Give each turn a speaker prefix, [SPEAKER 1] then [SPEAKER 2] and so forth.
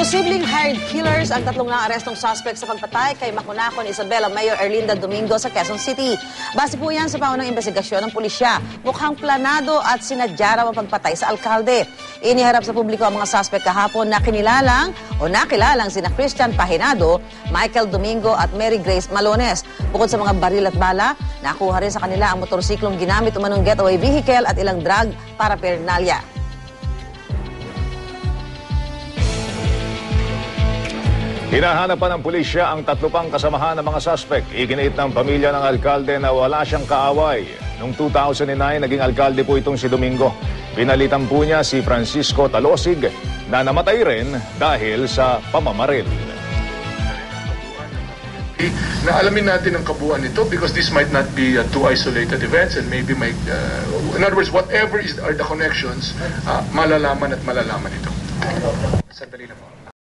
[SPEAKER 1] Posibleng hired killers ang tatlong naarestong suspect sa pagpatay kay Makunakon Isabela Mayor Erlinda Domingo sa Quezon City. Base po yan sa paunang investigasyon ng pulisya. Mukhang planado at sinadya raw ang pagpatay sa alkalde. Iniharap sa publiko ang mga suspect kahapon na kinilalang o nakilalang sina Christian Pahinado, Michael Domingo at Mary Grace Malones. Bukod sa mga baril at bala, nakuha rin sa kanila ang motorsiklong ginamit umanong getaway vehicle at ilang drug para pernalya.
[SPEAKER 2] Hinahanap pa ng pulisya ang tatlo pang kasamahan ng mga suspect. Iginiit ng pamilya ng alkalde na wala siyang kaaway. Noong 2009, naging alkalde po itong si Domingo. Pinalitan po niya si Francisco Talosig na namatay rin dahil sa pamamaril.
[SPEAKER 3] na alamin natin ang kabuuan nito because this might not be uh, two isolated events and maybe may uh, in other words whatever is are the connections uh, malalaman at malalaman ito. Sandali lang po.